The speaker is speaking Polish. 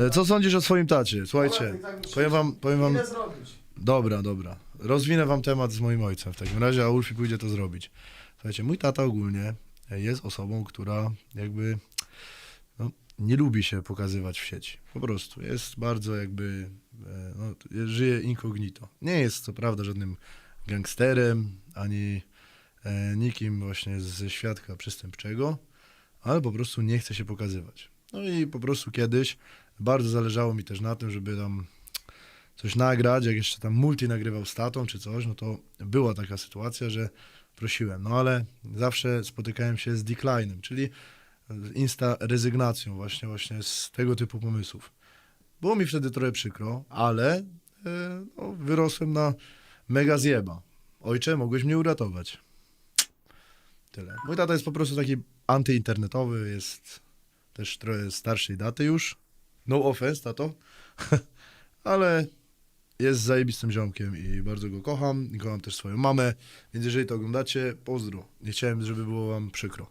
E, Co sądzisz o swoim tacie? Słuchajcie, tak powiem wam, powiem wam, dobra, dobra. Rozwinę wam temat z moim ojcem w takim razie, a Ulfi pójdzie to zrobić. Słuchajcie, mój tata ogólnie jest osobą, która jakby no, nie lubi się pokazywać w sieci. Po prostu. Jest bardzo jakby, e, no, żyje incognito. Nie jest co prawda żadnym gangsterem, ani e, nikim właśnie ze świadka przestępczego, ale po prostu nie chce się pokazywać. No i po prostu kiedyś bardzo zależało mi też na tym, żeby tam coś nagrać, jak jeszcze tam multi nagrywał z tatą czy coś, no to była taka sytuacja, że prosiłem, no ale zawsze spotykałem się z decline'em, czyli insta rezygnacją właśnie, właśnie z tego typu pomysłów. Było mi wtedy trochę przykro, ale e, no, wyrosłem na mega zjeba. Ojcze, mogłeś mnie uratować. Tyle. Mój tata jest po prostu taki antyinternetowy, jest też trochę starszej daty już. No offense, tato. Ale jest zajebistym ziomkiem i bardzo go kocham. Kocham też swoją mamę. Więc jeżeli to oglądacie, pozdro. Nie chciałem, żeby było wam przykro.